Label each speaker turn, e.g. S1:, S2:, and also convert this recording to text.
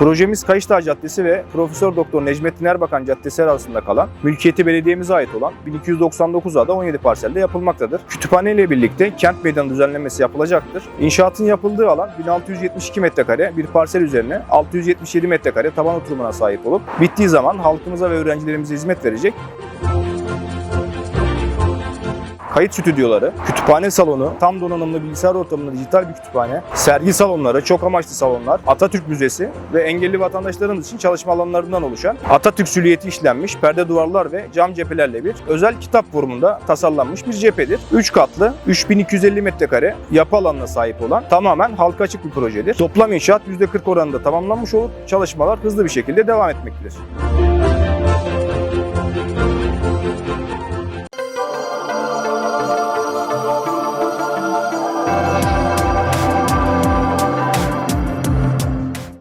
S1: Projemiz Kayışdağ Caddesi ve Profesör Doktor Necmettin Erbakan Caddesi arasında kalan, mülkiyeti belediyemize ait olan 1299 ada 17 parselde yapılmaktadır. Kütüphane ile birlikte kent meydanı düzenlemesi yapılacaktır. İnşaatın yapıldığı alan 1672 metrekare bir parsel üzerine 677 metrekare taban oturumuna sahip olup bittiği zaman halkımıza ve öğrencilerimize hizmet verecek kayıt stüdyoları, kütüphane salonu, tam donanımlı bilgisayar ortamında dijital bir kütüphane, sergi salonları, çok amaçlı salonlar, Atatürk Müzesi ve engelli vatandaşlarımız için çalışma alanlarından oluşan Atatürk süliyeti işlenmiş perde duvarlar ve cam cephelerle bir özel kitap formunda tasarlanmış bir cephedir. 3 katlı, 3250 metrekare yapı alanına sahip olan tamamen halka açık bir projedir. Toplam inşaat %40 oranında tamamlanmış olup çalışmalar hızlı bir şekilde devam etmektedir.